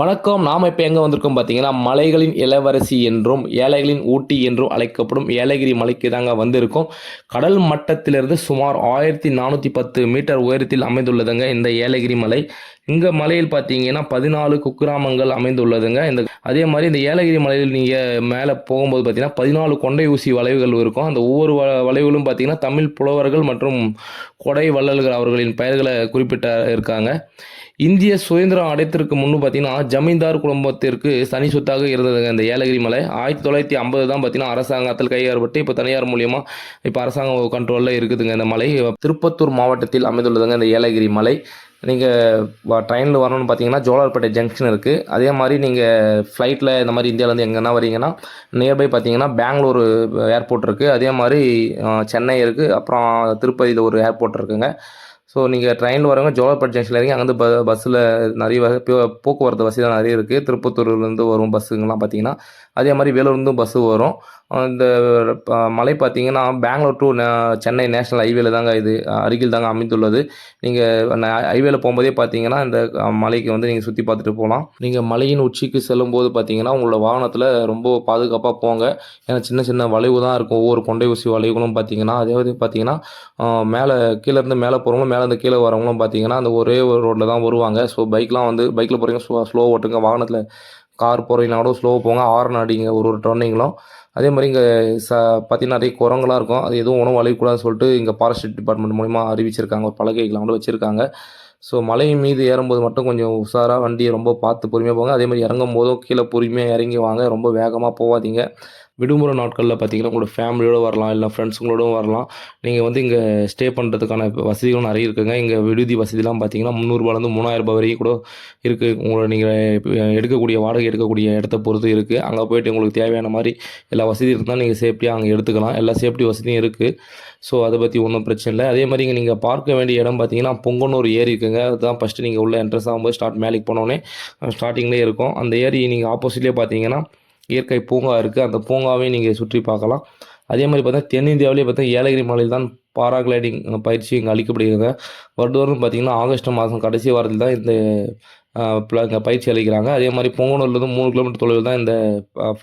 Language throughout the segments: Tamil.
வணக்கம். நாம் இப்போ எங்கே வந்திருக்கோம் பார்த்தீங்கன்னா மலைகளின் இளவரசி என்றும் ஏழைகளின் ஊட்டி என்றும் அழைக்கப்படும் ஏலகிரி மலைக்கு தாங்க வந்திருக்கோம். கடல் மட்டத்திலிருந்து சுமார் ஆயிரத்தி நானூற்றி பத்து மீட்டர் உயரத்தில் அமைந்துள்ளதுங்க இந்த ஏலகிரி மலை. இந்த மலையில் பார்த்தீங்கன்னா பதினாலு குக்கிராமங்கள் அமைந்துள்ளதுங்க. இந்த அதே மாதிரி இந்த ஏலகிரி மலையில் நீங்கள் மேலே போகும்போது பார்த்தீங்கன்னா பதினாலு கொண்டை ஊசி வளைவுகள் இருக்கும். அந்த ஒவ்வொரு வ வளைவுகளும் பார்த்தீங்கன்னா தமிழ் புலவர்கள் மற்றும் கொடை வள்ளல்கள் அவர்களின் பெயர்களை குறிப்பிட்ட இருக்காங்க. இந்திய சுதந்திரம் அடைத்திற்கு முன்னு பார்த்தீங்கன்னா ஜமீன்தார் குடும்பத்திற்கு தனி சொத்தாக இருந்ததுங்க. இந்த ஏலகிரி மலை ஆயிரத்தி தொள்ளாயிரத்தி ஐம்பது தான் பார்த்தீங்கன்னா அரசாங்கத்தில் கையாளப்பட்டு இப்போ தனியார் மூலியமாக இப்போ அரசாங்க கண்ட்ரோலில் இருக்குதுங்க இந்த மலை. திருப்பத்தூர் மாவட்டத்தில் அமைந்துள்ளதுங்க இந்த ஏலகிரி மலை. நீங்கள் ட்ரெயினில் வரணும்னு பார்த்தீங்கன்னா ஜோலார்பேட்டை ஜங்ஷன் இருக்குது அதே மாதிரி நீங்கள் ஃப்ளைட்டில் இந்த மாதிரி இந்தியாவிலேருந்து எங்கன்னா வரீங்கன்னா நியர்பை பார்த்தீங்கன்னா பெங்களூர் ஏர்போர்ட் இருக்குது அதே மாதிரி சென்னை இருக்குது அப்புறம் திருப்பதியில் ஒரு ஏர்போர்ட் இருக்குங்க. ஸோ நீங்கள் ட்ரெயினில் வரவங்க ஜோலார்பேட் ஜங்ஷனில் இறங்கி அங்கேருந்து ப பஸ்ஸில் நிறைய வகை போ- போக்குவரத்து வசதிலாம் நிறைய இருக்குது திருப்பத்தூர்லேருந்து வரும் பஸ்ஸுங்கெல்லாம் பார்த்தீங்கன்னா அதே மாதிரி வேலூர்லேருந்தும் பஸ்ஸு வரும். இந்த மலை பார்த்தீங்கன்னா பெங்களூர் டு சென்னை நேஷனல் ஹைவேல தாங்க இது அருகில் தாங்க அமைந்துள்ளது. நீங்கள் ஹைவேல போகும்போதே பார்த்தீங்கன்னா இந்த மலைக்கு வந்து நீங்கள் சுற்றி பார்த்துட்டு போகலாம் நீங்கள் மலையின் உச்சிக்கு செல்லும்போது பார்த்தீங்கன்னா உங்களோட வாகனத்தில் ரொம்ப பாதுகாப்பாக போங்க. ஏன்னா சின்ன சின்ன வளைவு தான் இருக்கும். ஒவ்வொரு கொண்டை ஊசி வளைவுகளும் பார்த்தீங்கன்னா அதே மாதிரி பார்த்தீங்கன்னா மேலே கீழேருந்து மேலே போகிறவங்களும் மேலேருந்து கீழே வரவங்களும் பார்த்தீங்கன்னா அந்த ஒரே ஒரு ரோட்டில் தான் வருவாங்க. ஸோ பைக்லாம் வந்து பைக்கில் போகிறீங்க ஸ்லோ ஸ்லோ ஓட்டுங்க. வாகனத்தில் கார் போகிறீங்கன்னா கூட ஸ்லோ போங்க. ஹார்ன் அடிங்க ஒரு ஒரு டர்னிங்களும் அதே மாதிரி இங்கே ச பார்த்தீங்கன்னா நிறைய குரங்களாக இருக்கும். அது எதுவும் உணவு அழிக்கூடாதுன்னு சொல்லிட்டு இங்கே ஃபாரஸ்ட் டிபார்ட்மெண்ட் மூலிமா அறிவிச்சிருக்காங்க. ஒரு பலகைகள்லாம் கூட வச்சுருக்காங்க. ஸோ மலை மீது ஏறும்போது மட்டும் கொஞ்சம் உஷாராக வண்டியை ரொம்ப பார்த்து பொறுமையாக போங்க. அதே மாதிரி இறங்கும் போதும் கீழே பொறுமையாக இறங்கி வாங்க. ரொம்ப வேகமாக போகாதீங்க. விடுமுறை நாட்களில் பார்த்தீங்கன்னா உங்களோட ஃபேமிலியோடு வரலாம் இல்லை ஃப்ரெண்ட்ஸுங்களோடும் வரலாம். நீங்கள் வந்து இங்கே ஸ்டே பண்ணுறதுக்கான வசதிகளும் நிறைய இருக்குங்க. இங்கே விடுதி வசதிலாம் பார்த்தீங்கன்னா முந்நூறுபாலேருந்து மூணாயிரம் ரூபாய் வரைக்கும் கூட இருக்குது உங்களை நீங்கள் எடுக்கக்கூடிய வாடகை எடுக்கக்கூடிய இடத்த பொறுத்து இருக்குது அங்கே போயிட்டு உங்களுக்கு தேவையான மாதிரி எல்லா வசதி இருந்தால் நீங்கள் சேஃப்டியாக அங்கே எடுத்துக்கலாம். எல்லா சேஃப்டி வசதியும் இருக்குது ஸோ அதை பற்றி ஒன்றும் பிரச்சனை இல்லை. அதே மாதிரி இங்கே நீங்கள் பார்க்க வேண்டிய இடம் பார்த்தீங்கன்னா பொங்கனூர் ஏரி இருக்குங்க. அதுதான் ஃபஸ்ட்டு நீங்கள் உள்ள என்ட்ரன்ஸ் ஆகும்போது ஸ்டார்ட் மேலேக்கு போனோடனே ஸ்டார்டிங்லேயே இருக்கும். அந்த ஏரி நீங்கள் ஆப்போசிட்லேயே பார்த்தீங்கன்னா இயற்கை பூங்கா இருக்குது அந்த பூங்காவையும் நீங்கள் சுற்றி பார்க்கலாம். அதே மாதிரி பார்த்தா தென்னிந்தியாவிலே பார்த்தா ஏலகிரி மலையில் தான் பாராகிளைடிங் பயிற்சி இங்கே அளிக்கப்படுகிறது. வருடம் பார்த்தீங்கன்னா ஆகஸ்ட் மாதம் கடைசி வாரத்தில் தான் இந்த பயிற்சி அளிக்கிறாங்க. அதே மாதிரி பொங்கனூர்லேருந்து மூணு கிலோமீட்டர் தொலைவில் தான் இந்த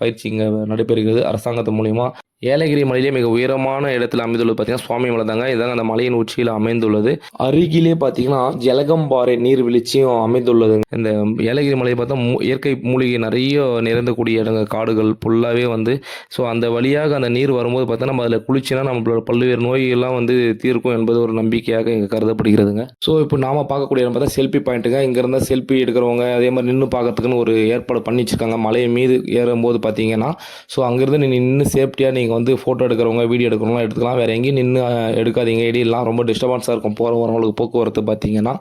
பயிற்சி இங்கே நடைபெறுகிறது. அரசாங்கத்து மூலிமா ஏலகிரி மலையிலே மிக உயரமான இடத்துல அமைந்துள்ளது பார்த்தீங்கன்னா சுவாமி மலை தாங்க. இதாங்க அந்த மலையின் உச்சியில் அமைந்துள்ளது. அருகிலே பார்த்தீங்கன்னா ஜலகம்பாறை நீர்வீழ்ச்சியும் அமைந்துள்ளது. இந்த ஏலகிரி மலையை பார்த்தா இயற்கை மூலிகை நிறைய நிறைந்தக்கூடிய இடங்கள் காடுகள் ஃபுல்லாகவே வந்து ஸோ அந்த வழியாக அந்த நீர் வரும்போது பார்த்தா நம்ம அதில் குளிச்சுனா நம்மளோட பல்வேறு நோய்கள்லாம் வந்து தீர்க்கும் என்பது ஒரு நம்பிக்கையாக இங்கே கருதப்படுகிறதுங்க. ஸோ இப்போ நாம் பார்க்கக்கூடிய இடம் பார்த்தா செல்ஃபி பாயிண்ட்டுங்க. இங்கே இருந்தால் செல்ஃபி எடுக்கிறவங்க அதே மாதிரி நின்று பார்க்கறதுக்குன்னு ஒரு ஏற்பாடு பண்ணி வச்சுருக்காங்க மலையை மீது ஏறும்போது பார்த்தீங்கன்னா ஸோ அங்கேருந்து நீங்கள் நின்று சேஃப்டியாக நீங்கள் வந்து ஃபோட்டோ எடுக்கிறவங்க வீடியோ எடுக்கிறவங்களாம் எடுத்துக்கலாம். வேறு எங்கேயும் நின்று எடுக்காதீங்க. இடையெல்லாம் ரொம்ப டிஸ்டர்பன்ஸாக இருக்கும். போகிற வரவங்களுக்கு போக்குவரத்து பார்த்தீங்கன்னா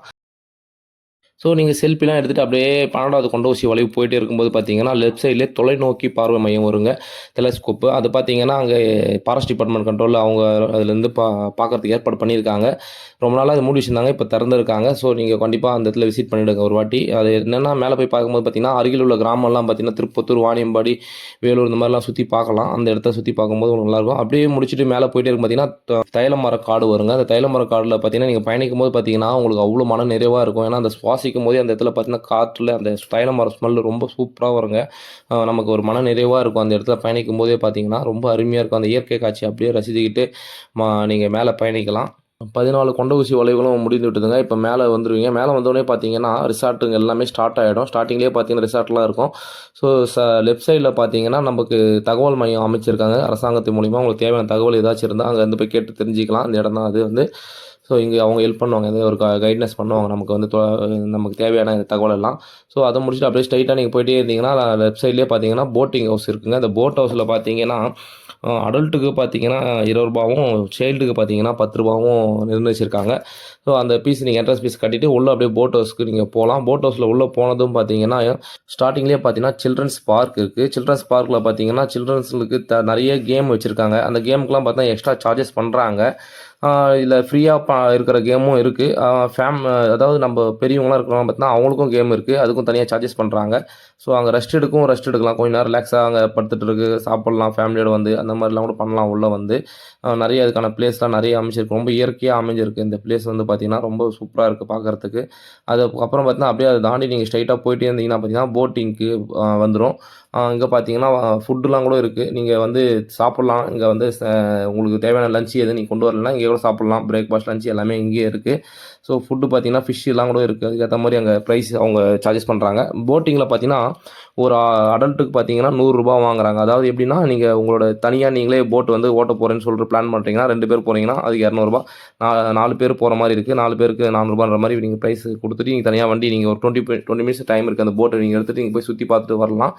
ஸோ நீங்கள் செல்ஃபிலாம் எடுத்துகிட்டு அப்படியே பன்னெண்டாவது கொண்ட ஊசி வளைவு போயிட்டே இருக்கும்போது பார்த்தீங்கன்னா லெஃப்ட் சைட்லேயே தொலைநோக்கி பார்வை மையம் வருங்க. டெலஸ்கோப்பு அது பார்த்தீங்கன்னா அங்கே ஃபாரஸ்ட் டிபார்ட்மெண்ட் கண்ட்ரோலில் அவங்க அதுலேருந்து பா பார்க்கறதுக்கு ஏற்பாடு பண்ணியிருக்காங்க. ரொம்ப நாளாக அது மூடி வச்சிருந்தாங்க இப்போ திறந்துருக்காங்க. ஸோ நீங்கள் கண்டிப்பாக அந்த இடத்துல விசிட் பண்ணிவிடுங்க ஒரு வாட்டி. அது என்னென்னா மேலே போய் பார்க்கும்போது பார்த்தீங்கன்னா அருகில் உள்ள கிராமம்லாம் பார்த்தீங்கன்னா திருப்பத்தூர் வாணியம்பாடி வேலூர் இந்த மாதிரிலாம் சுற்றி பார்க்கலாம். அந்த இடத்த சுற்றி பார்க்கும்போது உங்களுக்கு நல்லாயிருக்கும். அப்படியே முடிச்சுட்டு மேலே போயிட்டே இருக்கும் பார்த்தீங்கன்னா தைலமர தைல மர காடு வருங்க. அந்த தைல மர காடில் பார்த்தீங்கன்னா நீங்கள் பயணிக்கும் போது பார்த்தீங்கன்னா உங்களுக்கு அவ்வளோ மன நிறைவாக இருக்கும். ஏன்னா அந்த வாசிக்கும் போதே அந்த இடத்துல பார்த்தீங்கன்னா காற்றுல அந்த தைல மர ஸ்மெல் ரொம்ப சூப்பராக வருங்க. நமக்கு ஒரு மன நிறைவாக இருக்கும் அந்த இடத்துல பயணிக்கும் போதே பார்த்தீங்கன்னா. ரொம்ப அருமையாக இருக்கும். அந்த இயற்கை காட்சி அப்படியே ரசிச்சுக்கிட்டு மா நீங்கள் மேலே பயணிக்கலாம். பதினாலு கொண்ட ஊசி வளைவுகளும் முடிந்து விட்டுதுங்க. இப்போ மேலே வந்துடுவீங்க மேலே வந்தோடனே பார்த்தீங்கன்னா ரிசார்ட்டுங்க எல்லாமே ஸ்டார்ட் ஆகிடும் ஸ்டார்டிங்லேயே பார்த்தீங்கன்னா ரிசார்ட்லாம் இருக்கும். ஸோ ச லெஃப்ட் சைடில் பார்த்தீங்கன்னா நமக்கு தகவல் மையம் அமைச்சிருக்காங்க. அரசாங்கத்தின் மூலிமா உங்களுக்கு தேவையான தகவல் ஏதாச்சும் இருந்தால் அங்கே வந்து போய் கேட்டு தெரிஞ்சுக்கலாம். அந்த இடம் தான். அது வந்து ஸோ இங்கே அவங்க ஹெல்ப் பண்ணுவாங்க. ஏதாவது ஒரு கைட்னஸ் பண்ணுவாங்க. நமக்கு வந்து நமக்கு தேவையான தகவல் எல்லாம் ஸோ அதை முடிச்சுட்டு அப்படியே ஸ்ட்ரைட்டாக நீங்கள் போயிட்டே இருந்தீங்கன்னா லெஃப்ட் சைட்லேயே பார்த்தீங்கன்னா போட்டிங் ஹவுஸ் இருக்குங்க. அந்த போட் ஹவுஸில் பார்த்தீங்கன்னா அடல்ட்டுக்கு பார்த்தீங்கன்னா இருபது ரூபாவும் சைல்டுக்கு பார்த்தீங்கன்னா பத்து ரூபாவும் நிர்ணயிச்சிருக்காங்க. ஸோ அந்த பீஸ் நீங்கள் என்ட்ரன்ஸ் பீஸ் கட்டிட்டு உள்ளே அப்படியே போட் ஹவுஸ்க்கு நீங்கள் போகலாம் போட் ஹவுஸில் உள்ளே போனதும் பார்த்தீங்கன்னா ஸ்டார்டிங்லேயே பார்த்தீங்கன்னா சில்ட்ரன்ஸ் பார்க் இருக்குது சில்ட்ரன்ஸ் பார்க்கில் பார்த்தீங்கன்னா சில்ட்ரன்ஸுக்கு த நிறைய கேம் வச்சுருக்காங்க. அந்த கேமுக்குலாம் பார்த்தா எக்ஸ்ட்ரா சார்ஜஸ் பண்ணுறாங்க இதில் ஃப்ரீயாக ப இருக்கிற கேமும் இருக்குது ஃபேம் அதாவது நம்ம பெரியவங்களாம் இருக்கிறவங்க பார்த்தீங்கன்னா அவங்களுக்கும் கேம் இருக்குது அதுக்கும் தனியாக சார்ஜஸ் பண்ணுறாங்க ஸோ அங்கே ரெஸ்ட் எடுக்கும் ரெஸ்ட் எடுக்கலாம். கொஞ்ச நேரம் ரிலாக்ஸாக அங்கே படுத்துட்டு இருக்கு சாப்பிட்லாம் ஃபேமிலியோட வந்து அந்த மாதிரிலாம் கூட பண்ணலாம் உள்ளே வந்து. நிறைய அதுக்கான பிளேஸ்லாம் நிறைய அமைச்சிருக்கு ரொம்ப இயற்கையாக அமைஞ்சிருக்கு. இந்த பிளேஸ் வந்து பார்த்திங்கன்னா ரொம்ப சூப்பராக இருக்குது பார்க்குறதுக்கு அதுக்கப்புறம் பார்த்தீங்கன்னா அப்படியே அதை தாண்டி நீங்கள் ஸ்ட்ரைட்டாக போயிட்டே இருந்தீங்கன்னா பார்த்தீங்கன்னா போட்டிங்க்கு வந்துடும் இங்கே பார்த்தீங்கன்னா ஃபுட்டுலாம் கூட இருக்குது நீங்கள் வந்து சாப்பிட்லாம். இங்கே வந்து ச- உங்களுக்கு தேவையான லஞ்ச் எதுவும் நீங்கள் கொண்டு வரலனா இங்கே கூட சாப்பிட்லாம். பிரேக்ஃபாஸ்ட் லஞ்ச் எல்லாமே இங்கேயே இருக்குது ஸோ ஃபுட்டு பார்த்தீங்கன்னா ஃபிஷ் எல்லாம் கூட இருக்குது அதுக்கேற்ற மாதிரி அங்கே ப்ரைஸ் அவங்க சார்ஜஸ் பண்ணுறாங்க போட்டிங்கில் பார்த்தீங்கன்னா ஒரு அடல்ட்டுக்கு பார்த்தீங்கன்னா நூறுரூபா வாங்குறாங்க. அதாவது எப்படின்னா நீங்கள் உங்களோட தனியாக நீங்களே போட் வந்து ஓட்ட போகிறேன்னு சொல்லிட்டு பிளான் பண்ணுறீங்கன்னா ரெண்டு பேர் போகிறீங்கன்னா அதுக்கு இரநூறுபா நா- நாலு பேர் போகிற மாதிரி இருக்குது நாலு பேருக்கு நானூறுபான்ற மாதிரி நீங்கள் ப்ரைஸ் கொடுத்துட்டு நீங்கள் தனியாக வண்டி நீங்கள் ஒரு டுவெண்ட்டி டுவெண்ட்டி மினிட்ஸ் டைம் இருக்குது அந்த போட்டை நீங்கள் எடுத்துகிட்டு நீங்கள் போய் சுற்றி பார்த்துட்டு வரலாம்.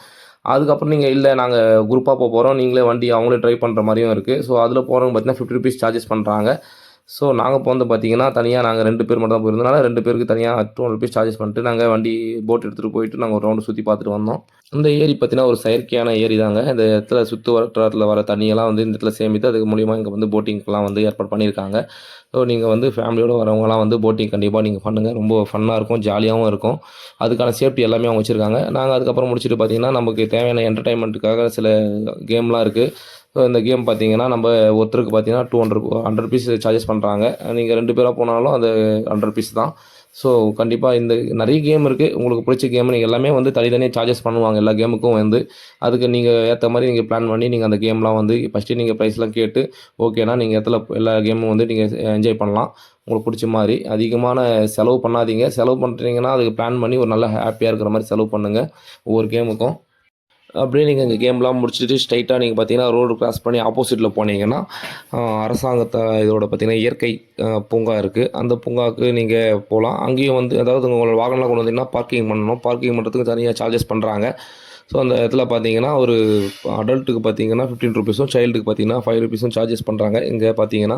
அதுக்கப்புறம் நீங்கள் இல்லை நாங்கள் குரூப்பாக போக போகிறோம் நீங்களே வண்டி அவங்களே ட்ரை பண்ணுற மாதிரியும் இருக்குது ஸோ அதில் போகிறவங்க பார்த்தீங்கன்னா ஃபிஃப்டி ருபீஸ் சார்ஜஸ் பண்ணுறாங்க ஸோ நாங்கள் போனது பார்த்தீங்கன்னா தனியாக நாங்கள் ரெண்டு பேர் மட்டும் தான் போயிருந்தனால ரெண்டு பேருக்கு தனியாக டூ ஹண்ட்ரட் ருபீஸ் சார்ஜஸ் பண்ணிட்டு நாங்கள் வண்டி போட் எடுத்துகிட்டு போயிட்டு நாங்கள் ஒரு ரவுண்டு சுற்றி பார்த்துட்டு வந்தோம். இந்த ஏரி பார்த்தீங்கன்னா ஒரு செயற்கையான ஏரி தாங்க இந்த இடத்துல சுற்று வட்டாரத்தில் வர தண்ணியெல்லாம் வந்து இந்த இடத்துல சேமித்து அதுக்கு மூலிமா இங்கே வந்து போட்டிங்க்கெலாம் வந்து ஏற்பாடு பண்ணியிருக்காங்க. ஸோ நீங்கள் வந்து ஃபேமிலியோட வரவங்கலாம் வந்து போட்டிங் கண்டிப்பாக நீங்கள் பண்ணுங்கள் ரொம்ப ஃபன்னாக இருக்கும் ஜாலியாகவும் இருக்கும். அதுக்கான சேஃப்டி எல்லாமே அவங்க வச்சுருக்காங்க. நாங்கள் அதுக்கப்புறம் முடிச்சுட்டு பார்த்தீங்கன்னா நமக்கு தேவையான என்டர்டைன்மெண்ட்டுக்காக சில கேம்லாம் இருக்குது ஸோ இந்த கேம் பார்த்தீங்கன்னா நம்ம ஒருத்தருக்கு பார்த்தீங்கன்னா two hundred hundred fees charges பண்ணுறாங்க நீங்கள் ரெண்டு பேராக போனாலும் அது ஹண்ட்ரட் பீஸ் தான். ஸோ கண்டிப்பாக இந்த நிறைய கேம் இருக்குது உங்களுக்கு பிடிச்ச கேம் நீங்கள் எல்லாமே வந்து தனித்தனியாக சார்ஜஸ் பண்ணுவாங்க. எல்லா கேமுக்கும் வந்து அதுக்கு நீங்கள் ஏற்ற மாதிரி நீங்கள் பிளான் பண்ணி நீங்கள் அந்த கேம்லாம் வந்து ஃபஸ்ட்டு நீங்கள் ப்ரைஸ்லாம் கேட்டு ஓகேனா நீங்கள் இடத்துல எல்லா கேமும் வந்து நீங்கள் என்ஜாய் பண்ணலாம். உங்களுக்கு பிடிச்ச மாதிரி. அதிகமான செலவு பண்ணாதீங்க. செலவு பண்ணுறீங்கன்னா அதுக்கு பிளான் பண்ணி ஒரு நல்ல ஹாப்பியாக இருக்கிற மாதிரி செலவு பண்ணுங்கள் ஒவ்வொரு கேமுக்கும் அப்படியே நீங்கள் இங்கே கேம்லாம் முடிச்சுட்டு ஸ்ட்ரைட்டாக நீங்கள் பார்த்தீங்கன்னா ரோடு கிராஸ் பண்ணி ஆப்போசிட்டில் போனீங்கன்னா அரசாங்கத்தை இதோட பார்த்தீங்கன்னா இயற்கை பூங்கா இருக்குது அந்த பூங்காவுக்கு நீங்கள் போகலாம் அங்கேயும் வந்து அதாவது உங்களோட வாகனம்லாம் கொண்டு வந்தீங்கன்னா பார்க்கிங் பண்ணணும். பார்க்கிங் பண்ணுறதுக்கு தனியாக சார்ஜஸ் பண்ணுறாங்க ஸோ அந்த இடத்துல பார்த்தீங்கன்னா ஒரு அடல்ட்டுக்கு பார்த்தீங்கன்னா ஃபிஃப்டீன் ருபீஸும் சைல்டுக்கு பார்த்தீங்கன்னா ஃபைவ் ருபீஸும் சார்ஜஸ் பண்ணுறாங்க இங்கே பார்த்தீங்கன்னா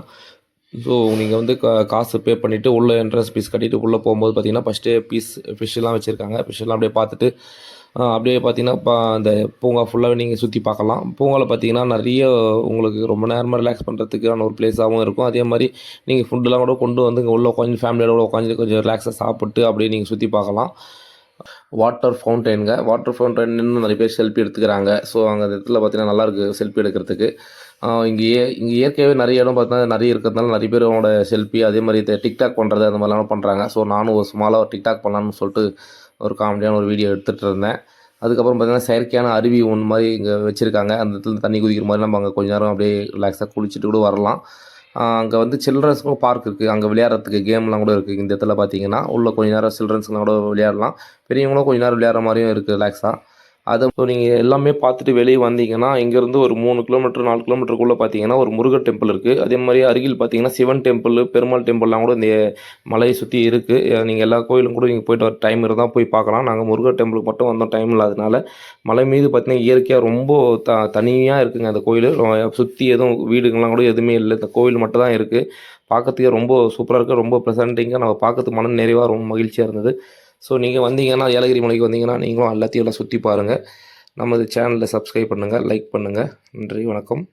ஸோ நீங்கள் வந்து கா காசு பே பண்ணிவிட்டு உள்ளே என்ட்ரன்ஸ் ஃபீஸ் கட்டிட்டு உள்ளே போகும்போது பார்த்தீங்கன்னா ஃபஸ்ட்டு பீஸ் ஃபிஷ்ஷெல்லாம் வச்சுருக்காங்க. ஃபிஷ்ஷெல்லாம் அப்படியே பார்த்துட்டு அப்படியே பார்த்தீங்கன்னா இப்போ அந்த பூங்கா ஃபுல்லாகவே நீங்கள் சுற்றி பார்க்கலாம். பூங்காவில் பார்த்தீங்கன்னா நிறைய உங்களுக்கு ரொம்ப நேரமாக ரிலாக்ஸ் பண்ணுறதுக்கான ஒரு பிளேஸாகவும் இருக்கும். அதே மாதிரி நீங்கள் ஃபுட்டுலாம் கூட கொண்டு வந்து இங்கே உள்ளே உட்காந்து ஃபேமிலியோட உட்காந்து கொஞ்சம் ரிலாக்ஸாக சாப்பிட்டு அப்படியே நீங்கள் சுற்றி பார்க்கலாம். வாட்டர் ஃபவுண்டைனுங்க வாட்டர் ஃபவுண்டைன்னு நிறைய பேர் செல்ஃபி எடுத்துக்கிறாங்க. ஸோ அங்கே அந்த இடத்துல பார்த்தீங்கன்னா நல்லாயிருக்கு செல்ஃபி எடுக்கிறதுக்கு. இங்கே இங்கே இயற்கையாகவே நிறைய இடம் பார்த்தீங்கன்னா நிறைய இருக்கிறதுனால நிறைய பேர் அவனோட செல்ஃபி அதே மாதிரி டிக்டாக் பண்ணுறது அந்த மாதிரிலாம் பண்ணுறாங்க ஸோ நானும் ஒரு ஸ்மாலாக ஒரு டிக்டாக் பண்ணலான்னு சொல்லிட்டு ஒரு காமெடியான ஒரு வீடியோ எடுத்துகிட்டு இருந்தேன். அதுக்கப்புறம் பார்த்தீங்கன்னா செயற்கையான அருவி ஒன்று மாதிரி இங்கே வச்சுருக்காங்க. அந்த இடத்துல தண்ணி குதிக்கிற மாதிரி நம்ம அங்கே கொஞ்ச நேரம் அப்படியே ரிலாக்ஸாக குளிச்சுட்டு கூட வரலாம். அங்கே வந்து சில்ட்ரன்ஸுக்கும் பார்க் இருக்குது அங்கே விளையாடுறதுக்கு கேம்லாம் கூட இருக்குது இந்த இடத்துல பார்த்தீங்கன்னா உள்ள கொஞ்ச நேரம் சில்ட்ரன்ஸ்லாம் கூட விளையாடலாம். பெரியவங்களும் கொஞ்ச நேரம் விளையாடுற மாதிரியும் இருக்குது ரிலாக்ஸாக அதை நீங்கள் எல்லாமே பார்த்துட்டு வெளியே வந்தீங்கன்னா இங்கேருந்து ஒரு மூணு கிலோமீட்டர் நாலு கிலோமீட்டருக்குள்ளே பார்த்தீங்கன்னா ஒரு முருகர் டெம்பிள் இருக்குது அதே மாதிரி அருகில் பார்த்தீங்கன்னா சிவன் டெம்பிள் பெருமாள் டெம்பிள்லாம் கூட இந்த மலையை சுற்றி இருக்குது நீங்கள் எல்லா கோயிலும் கூட நீங்கள் போயிட்டு வர டைம் இருந்தால் போய் பார்க்கலாம். நாங்கள் முருகர் டெம்பிளுக்கு மட்டும் வந்தோம் டைம் இல்லாதனால மலை மீது பார்த்தீங்கன்னா இயற்கையாக ரொம்ப த தனியாக இருக்குங்க அந்த கோயில். சுற்றி எதுவும் வீடுங்கள்லாம் கூட எதுவுமே இல்லை. இந்த கோயில் மட்டும் தான் இருக்குது பார்க்கறதுக்கே ரொம்ப சூப்பராக இருக்குது ரொம்ப ப்ரெசன்ட்டிங்காக நம்ம பார்க்கறதுக்கு மன நிறைவாக ரொம்ப மகிழ்ச்சியாக இருந்தது. ஸோ நீங்கள் வந்தீங்கன்னா ஏலகிரி மலைக்கு வந்தீங்கன்னா நீங்களும் எல்லாத்தையும் எல்லாம் சுற்றி பாருங்கள் நமது சேனலை சப்ஸ்கிரைப் பண்ணுங்கள் லைக் பண்ணுங்கள் நன்றி வணக்கம்.